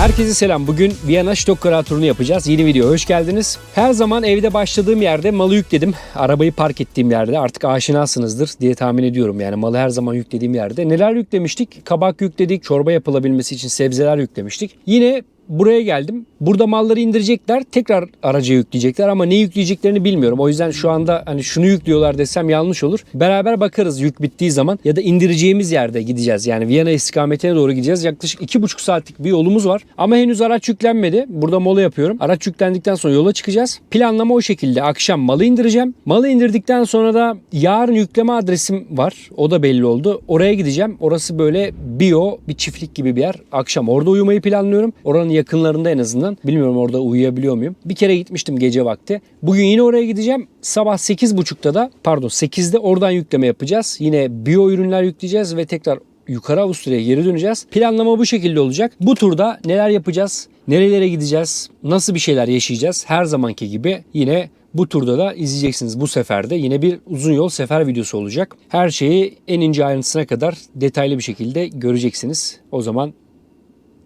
Herkese selam. Bugün Viyana Stockholm turunu yapacağız. Yeni video hoş geldiniz. Her zaman evde başladığım yerde malı yükledim. Arabayı park ettiğim yerde artık aşinasınızdır diye tahmin ediyorum. Yani malı her zaman yüklediğim yerde. Neler yüklemiştik? Kabak yükledik. Çorba yapılabilmesi için sebzeler yüklemiştik. Yine buraya geldim. Burada malları indirecekler. Tekrar araca yükleyecekler ama ne yükleyeceklerini bilmiyorum. O yüzden şu anda hani şunu yüklüyorlar desem yanlış olur. Beraber bakarız yük bittiği zaman ya da indireceğimiz yerde gideceğiz. Yani Viyana istikametine doğru gideceğiz. Yaklaşık iki buçuk saatlik bir yolumuz var. Ama henüz araç yüklenmedi. Burada mola yapıyorum. Araç yüklendikten sonra yola çıkacağız. Planlama o şekilde. Akşam malı indireceğim. Malı indirdikten sonra da yarın yükleme adresim var. O da belli oldu. Oraya gideceğim. Orası böyle bio bir çiftlik gibi bir yer. Akşam orada uyumayı planlıyorum. Oranın yakınlarında en azından. Bilmiyorum orada uyuyabiliyor muyum. Bir kere gitmiştim gece vakti. Bugün yine oraya gideceğim. Sabah 8.30'da da pardon 8'de oradan yükleme yapacağız. Yine bio ürünler yükleyeceğiz ve tekrar yukarı Avusturya'ya geri döneceğiz. Planlama bu şekilde olacak. Bu turda neler yapacağız? Nerelere gideceğiz? Nasıl bir şeyler yaşayacağız? Her zamanki gibi yine bu turda da izleyeceksiniz bu seferde. Yine bir uzun yol sefer videosu olacak. Her şeyi en ince ayrıntısına kadar detaylı bir şekilde göreceksiniz. O zaman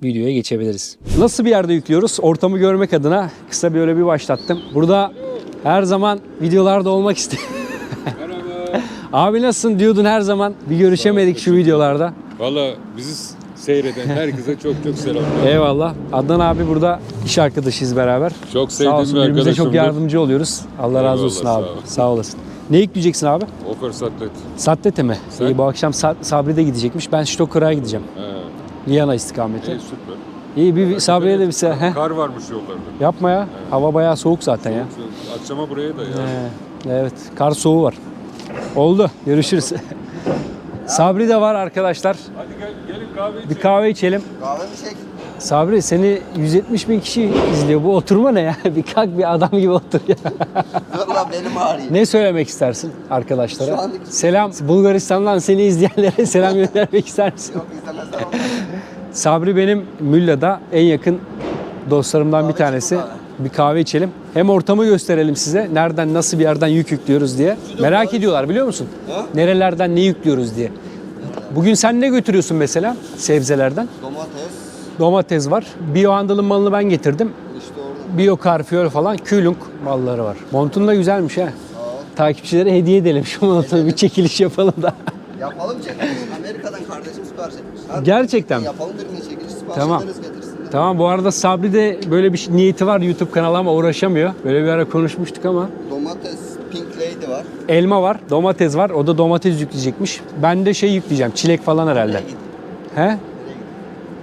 videoya geçebiliriz. Nasıl bir yerde yüklüyoruz? Ortamı görmek adına kısa böyle bir başlattım. Burada her zaman videolarda olmak istedim. Abi nasılsın diyordun her zaman. Bir görüşemedik şu videolarda. Valla bizi seyreden herkese çok çok selamlar. Eyvallah. Adnan abi burada iş arkadaşıyız beraber. Çok sevdiğim bir birbirimize çok arkadaşımdır. yardımcı oluyoruz. Allah razı Eyvallah, olsun abi. sağ ol. Sağ olasın. Ne yükleyeceksin abi? Ofer Satlet. Sattete mi? Sen? İyi bu akşam Sa- Sabri de gidecekmiş. Ben Stockholm'a gideceğim. He, Viyana istikameti. iyi süper. İyi bir Sabri'ye de bir se- Heh. Kar varmış yollarda. Yapma ya. Hava bayağı soğuk zaten ya. Akşama buraya da ya. Ee, evet. Kar soğuğu var. Oldu. Görüşürüz. Sabri de var arkadaşlar. Hadi gel, gelin kahve Bir içelim. kahve içelim. Kahve mi çek? Sabri seni 170 bin kişi izliyor. Bu oturma ne ya? Bir kalk bir adam gibi otur ya. Lan benim ağrıyor. ne söylemek istersin arkadaşlara? Şu andaki- Selam Bulgaristan'dan seni izleyenlere selam göndermek ister misin? Yok izlemezler. Sabri benim Mülla'da en yakın dostlarımdan bir Kahve tanesi. içelim Bir kahve içelim. Hem ortamı gösterelim size. Nereden nasıl bir yerden yük yüklüyoruz diye. Merak ediyorlar biliyor musun? Ha? Nerelerden ne yüklüyoruz diye. Bugün sen ne götürüyorsun mesela sebzelerden? Domates Domates var. Bio handalın malını ben getirdim. işte orada. Bio karfiol falan kühlung malları var. Montun da güzelmiş ha. Takipçilere hediye edelim şu montunu bir çekiliş yapalım da. Yapalım çekiliş. Amerika'dan kardeşim sipariş etmiş. Hadi. Gerçekten mi? Yapalım birine çekiliş sipariş Tamam. ederiz getirsin. Tamam bu arada Sabri de böyle bir şey- niyeti var YouTube kanalı ama uğraşamıyor. Böyle bir ara konuşmuştuk ama. Domates Pink Lady var. Elma var, domates var. O da domates yükleyecekmiş. Ben de şey yükleyeceğim. Çilek falan herhalde. He?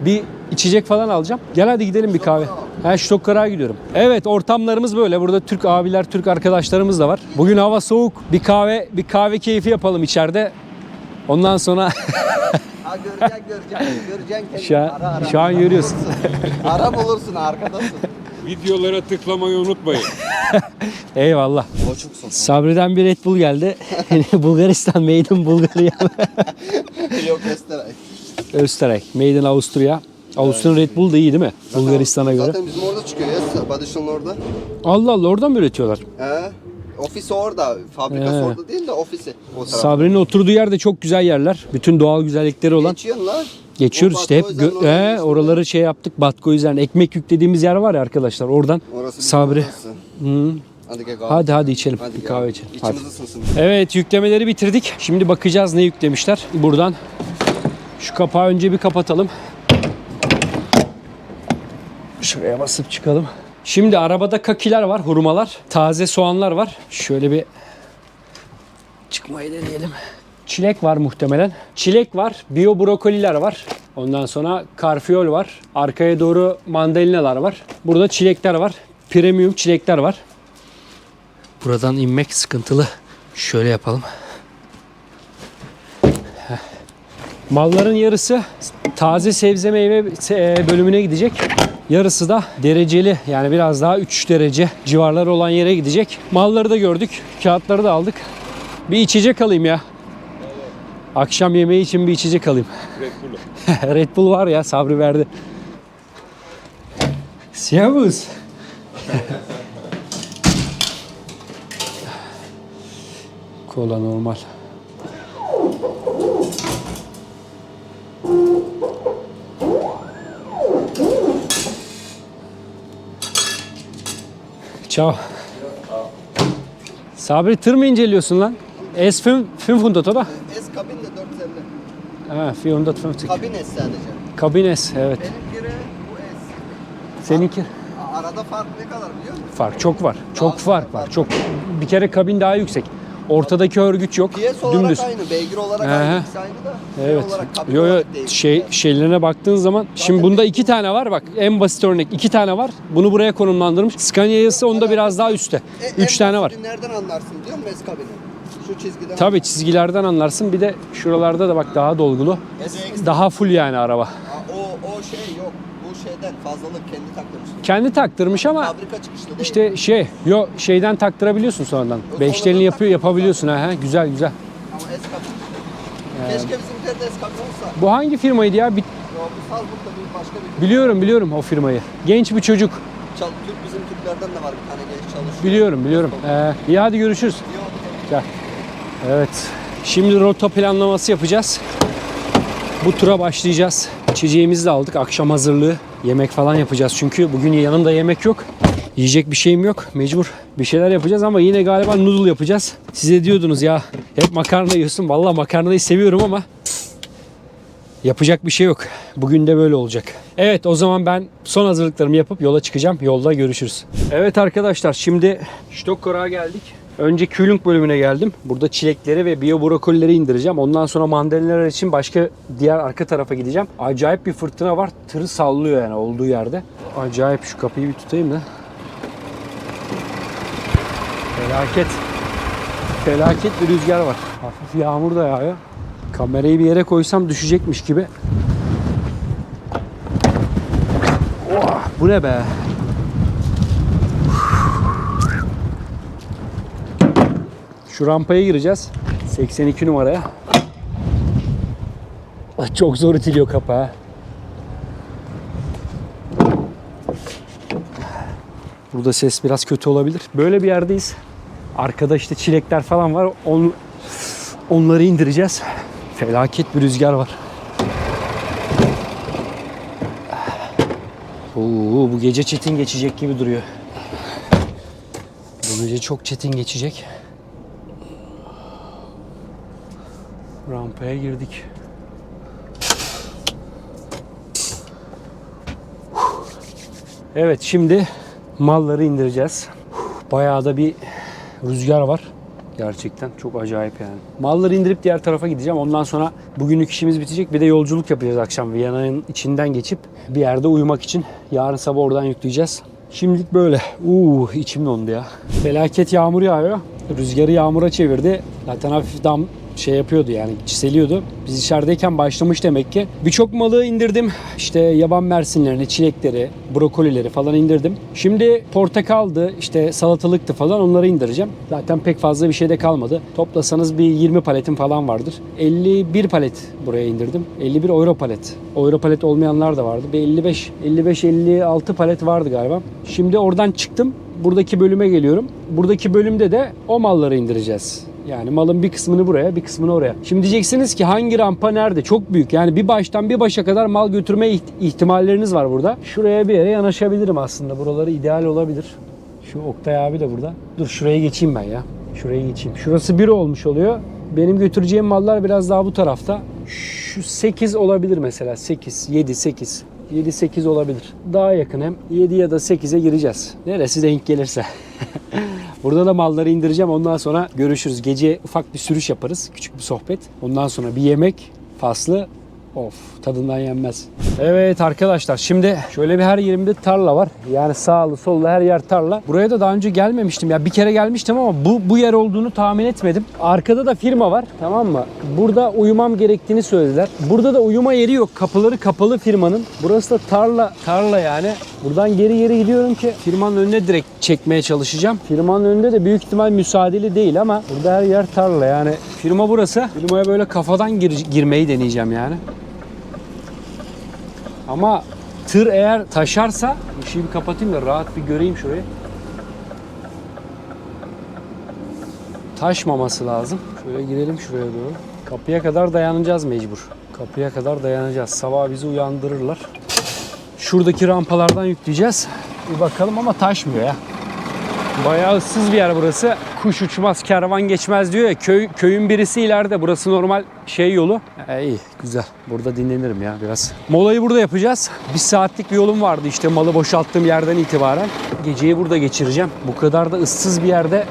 Bir içecek falan alacağım. Gel hadi gidelim bir kahve. He Stockholm'a gidiyorum. Evet ortamlarımız böyle. Burada Türk abiler, Türk arkadaşlarımız da var. Bugün hava soğuk. Bir kahve, bir kahve keyfi yapalım içeride. Ondan sonra Ha göreceksin göreceksin. Göreceksin kendini. Şu an- ara, ara. şu an Ara görüyorsun. bulursun. ara bulursun arkadasın. Videolara tıklamayı unutmayın. eyvallah. Boçuksun. Sabri'den bir Red Bull geldi. Bulgaristan, Made in Bulgaria. Yok Österreich. Österreich, Made in Avusturya. Avusturya'nın Red Bull da iyi değil mi? Bulgaristan'a göre. Zaten bizim orada çıkıyor ya. Badışın orada. Allah Allah oradan mı üretiyorlar? He. Ofisi orada. Fabrikası He. orada değil de ofisi. O tarafta. Sabri'nin oturduğu yerde çok güzel yerler. Bütün doğal güzellikleri olan. Geçiyorsun lan. Geçiyoruz O işte hep gö- he, oraları şey yaptık. Batko üzerine ekmek yüklediğimiz yer var ya arkadaşlar oradan. Orası bizim Sabri. orası. Hı. Hadi gel kahve. Hadi hadi içelim. Hadi bir gel. kahve içelim. Hadi. İçimiz ısınsın. Evet yüklemeleri bitirdik. Şimdi bakacağız ne yüklemişler. Buradan şu kapağı önce bir kapatalım. Şuraya basıp çıkalım. Şimdi arabada kakiler var, hurmalar, taze soğanlar var. Şöyle bir çıkmayı deneyelim. Çilek var muhtemelen. Çilek var, biyo brokoliler var. Ondan sonra karfiol var. Arkaya doğru mandalinalar var. Burada çilekler var. Premium çilekler var. Buradan inmek sıkıntılı. Şöyle yapalım. Malların yarısı taze sebze meyve e, bölümüne gidecek. Yarısı da dereceli yani biraz daha 3 derece civarları olan yere gidecek. Malları da gördük. Kağıtları da aldık. Bir içecek alayım ya. Akşam yemeği için bir içecek alayım. Red Bull'u. Red Bull var ya Sabri verdi. Servus. Kola normal. Ciao. Sabri tır mı inceliyorsun lan? Es 500 oder? S kabin de 450. Ha, 450. Kabin S sadece. Kabines evet. Benimki bu S. Seninki Arada fark ne kadar biliyor musun? fark çok var. Çok fark var. Çok. Bir kere kabin daha yüksek. Ortadaki örgüç yok. Piyes olarak Dümdüz. aynı, beygir olarak Aha. aynı, ikisi aynı da. şey Evet. olarak, kabin Yo yo olarak değil. şey şeylerine baktığın zaman şimdi bunda iki tane var bak en basit örnek iki tane var. Bunu buraya konumlandırmış. Scania ise onda biraz daha üstte. E, en Üç tane var. Nereden anlarsın biliyor musun S kabini? Şu çizgiden. Tabii çizgilerden anlarsın. Bir de şuralarda da bak daha dolgulu. Daha full yani araba. Aa, O, o şey yok. Şeyden fazlalık kendi taktırmış. Kendi taktırmış ama Fabrika çıkışlı değil. işte şey yo şeyden taktırabiliyorsun sonradan. sonradan Beşlerini yapıyor taktırmış yapabiliyorsun ha, ha güzel güzel. Ama S kabin. Keşke bizimkiler de S olsa. Bu hangi firmaydı ya? Bir- Yo, bu Salzburg'da bir başka bir biliyorum biliyorum o firmayı. Genç bir çocuk. Çal, Türk bizim Türklerden de var bir tane genç çalışıyor. Biliyorum biliyorum. Ee, iyi hadi görüşürüz. Oldu. Gel. Evet. Şimdi rota planlaması yapacağız. Bu tura başlayacağız. İçeceğimizi de aldık. Akşam hazırlığı. Yemek falan yapacağız çünkü bugün yanımda yemek yok. Yiyecek bir şeyim yok. Mecbur bir şeyler yapacağız ama yine galiba noodle yapacağız. Size diyordunuz ya hep makarna yiyorsun. Vallahi makarnayı seviyorum ama yapacak bir şey yok. Bugün de böyle olacak. Evet o zaman ben son hazırlıklarımı yapıp yola çıkacağım. Yolda görüşürüz. Evet arkadaşlar şimdi Stockholm'a geldik. Önce Kühlung bölümüne geldim. Burada çilekleri ve biyo brokolileri indireceğim. Ondan sonra mandalinalar için başka diğer arka tarafa gideceğim. Acayip bir fırtına var. Tırı sallıyor yani olduğu yerde. Acayip şu kapıyı bir tutayım da. Felaket. Felaket bir rüzgar var. Hafif yağmur da yağıyor. Kamerayı bir yere koysam düşecekmiş gibi. Oh, bu ne be? Şu rampaya gireceğiz. 82 numaraya. Ah, Çok zor itiliyor kapağı. Burada ses biraz kötü olabilir. Böyle bir yerdeyiz. Arkada işte çilekler falan var. On, onları indireceğiz. Felaket bir rüzgar var. Oo, bu gece çetin geçecek gibi duruyor. Bu gece çok çetin geçecek. Rampaya girdik. Evet şimdi malları indireceğiz. Bayağı da bir rüzgar var. Gerçekten çok acayip yani. Malları indirip diğer tarafa gideceğim. Ondan sonra bugünlük işimiz bitecek. Bir de yolculuk yapacağız akşam. Viyana'nın içinden geçip bir yerde uyumak için. Yarın sabah oradan yükleyeceğiz. Şimdilik böyle. Uuu içim dondu ya. Felaket yağmur yağıyor. Rüzgarı yağmura çevirdi. Zaten hafif dam şey yapıyordu yani çiseliyordu. Biz içerideyken başlamış demek ki. Birçok malı indirdim. İşte yaban mersinlerini, çilekleri, brokolileri falan indirdim. Şimdi portakaldı, işte salatalıktı falan onları indireceğim. Zaten pek fazla bir şey de kalmadı. Toplasanız bir 20 paletim falan vardır. 51 palet buraya indirdim. 51 euro palet. Euro palet olmayanlar da vardı. Bir 55 55 56 palet vardı galiba. Şimdi oradan çıktım. Buradaki bölüme geliyorum. Buradaki bölümde de o malları indireceğiz. Yani malın bir kısmını buraya, bir kısmını oraya. Şimdi diyeceksiniz ki hangi rampa nerede? Çok büyük. Yani bir baştan bir başa kadar mal götürme iht- ihtimalleriniz var burada. Şuraya bir yere yanaşabilirim aslında. Buraları ideal olabilir. Şu Oktay abi de burada. Dur şuraya geçeyim ben ya. Şuraya geçeyim. Şurası bir olmuş oluyor. Benim götüreceğim mallar biraz daha bu tarafta. Şu 8 olabilir mesela. 8, 7, 8. 7-8 olabilir. Daha yakın hem 7 ya da 8'e gireceğiz. Neresi denk gelirse. Burada da malları indireceğim. Ondan sonra görüşürüz. Gece ufak bir sürüş yaparız. Küçük bir sohbet. Ondan sonra bir yemek faslı. Of tadından yenmez. Evet arkadaşlar şimdi şöyle bir her yerimde tarla var. Yani sağlı sollu her yer tarla. Buraya da daha önce gelmemiştim. Ya bir kere gelmiştim ama bu bu yer olduğunu tahmin etmedim. Arkada da firma var. Tamam mı? Burada uyumam gerektiğini söylediler. Burada da uyuma yeri yok. Kapıları kapalı firmanın. Burası da tarla tarla yani. Buradan geri geri gidiyorum ki firmanın önüne direkt çekmeye çalışacağım. Firmanın önünde de büyük ihtimal müsaadeli değil ama burada her yer tarla yani. Firma burası. Firmaya böyle kafadan gir- girmeyi deneyeceğim yani. Ama tır eğer taşarsa ışığı bir kapatayım da rahat bir göreyim şurayı. Taşmaması lazım. Şöyle girelim şuraya doğru. Kapıya kadar dayanacağız mecbur. Kapıya kadar dayanacağız. Sabah bizi uyandırırlar. Şuradaki rampalardan yükleyeceğiz. Bir bakalım ama taşmıyor ya. Bayağı ıssız bir yer burası. Kuş uçmaz, kervan geçmez diyor ya. Köy, köyün birisi ileride. Burası normal şey yolu. E, iyi, güzel. Burada dinlenirim ya biraz. Molayı burada yapacağız. Bir saatlik bir yolum vardı işte malı boşalttığım yerden itibaren. Geceyi burada geçireceğim. Bu kadar da ıssız bir yerde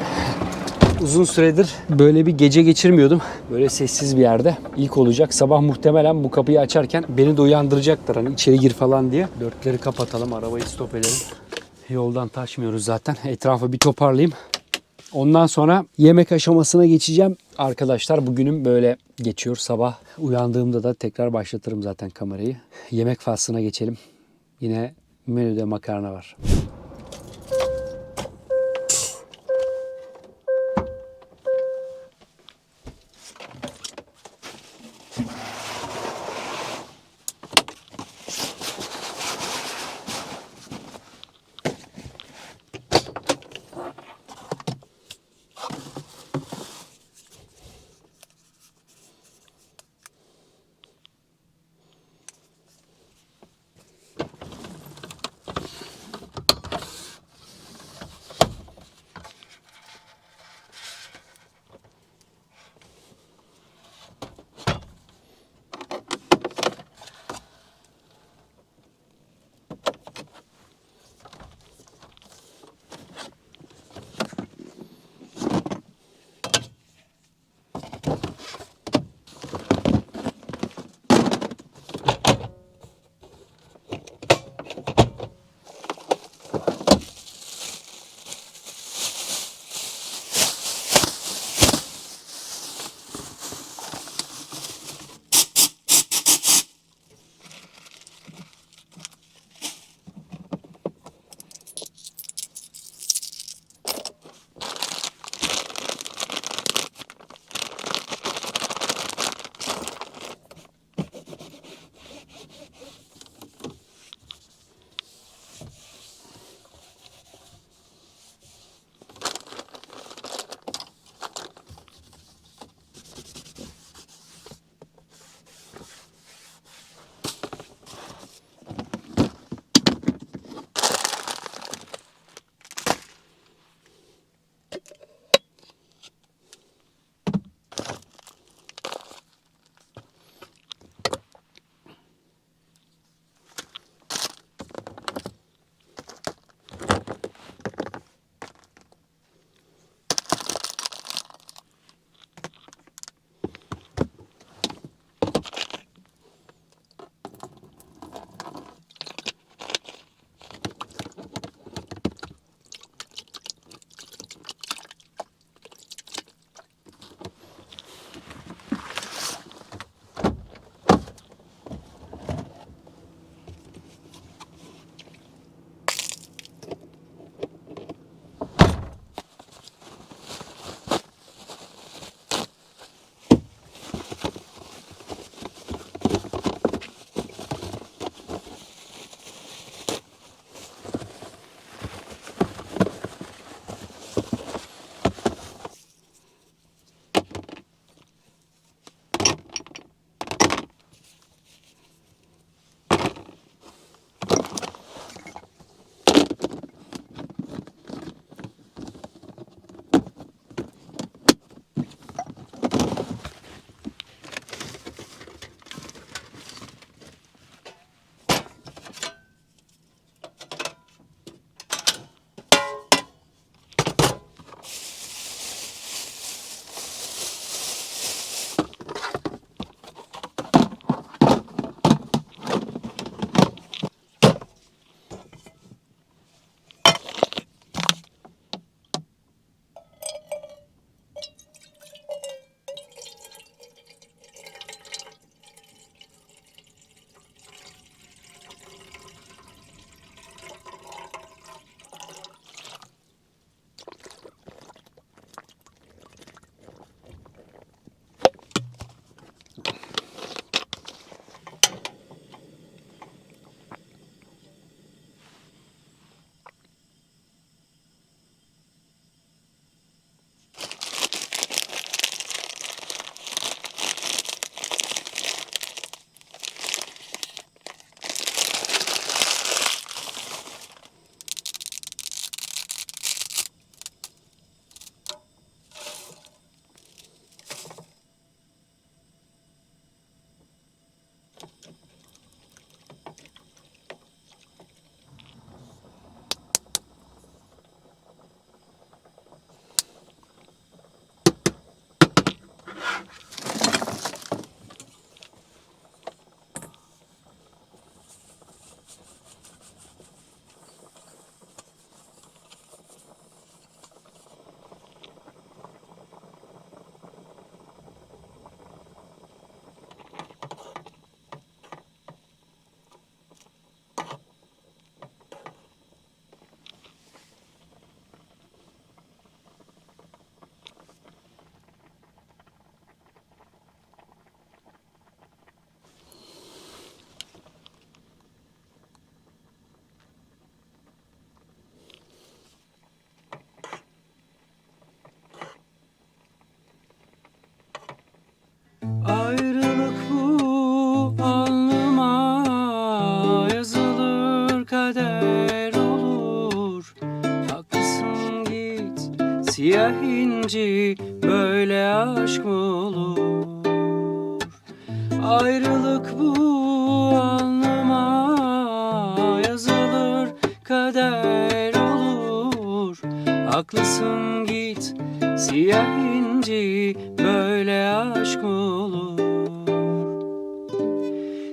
uzun süredir böyle bir gece geçirmiyordum. Böyle sessiz bir yerde. İlk olacak. Sabah muhtemelen bu kapıyı açarken beni de uyandıracaklar. Hani içeri gir falan diye. Dörtleri kapatalım. Arabayı stop edelim. Yoldan taşmıyoruz zaten. Etrafı bir toparlayayım. Ondan sonra yemek aşamasına geçeceğim. Arkadaşlar bugünüm böyle geçiyor. Sabah uyandığımda da tekrar başlatırım zaten kamerayı. Yemek faslına geçelim. Yine menüde makarna var.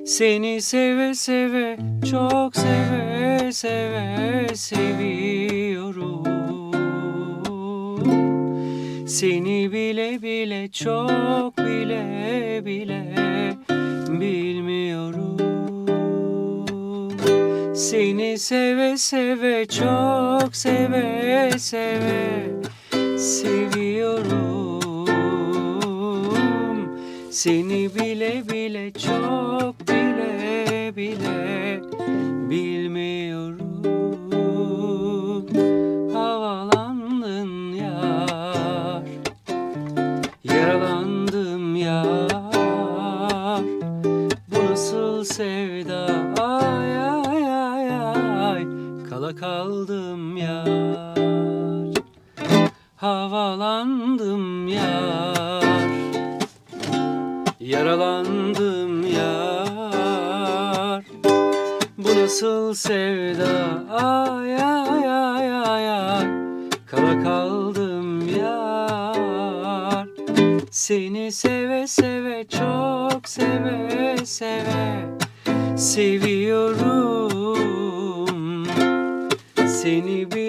Seni seve seve çok seve seve seviyorum. Seni bile bile çok bile bile bilmiyorum. Seni seve seve çok seve seve seviyorum. Seni bile bile çok yar Bu nasıl sevda? Ay ay ay ay. Kala kaldım yar. Havalandım yar. Yaralandım yar. Bu nasıl sevda? Ay ay ay Seni seve seve çok seve seve Seviyorum. Seni bile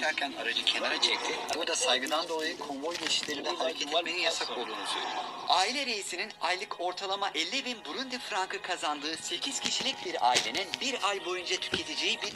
Geçerken aracı kenara çekti. Burada saygıdan dolayı konvoy geçişlerinde hareket etmenin yasak olduğunu söylüyor. Aile reisinin aylık ortalama 50 bin Burundi frankı kazandığı 8 kişilik bir ailenin bir ay boyunca tüketeceği bir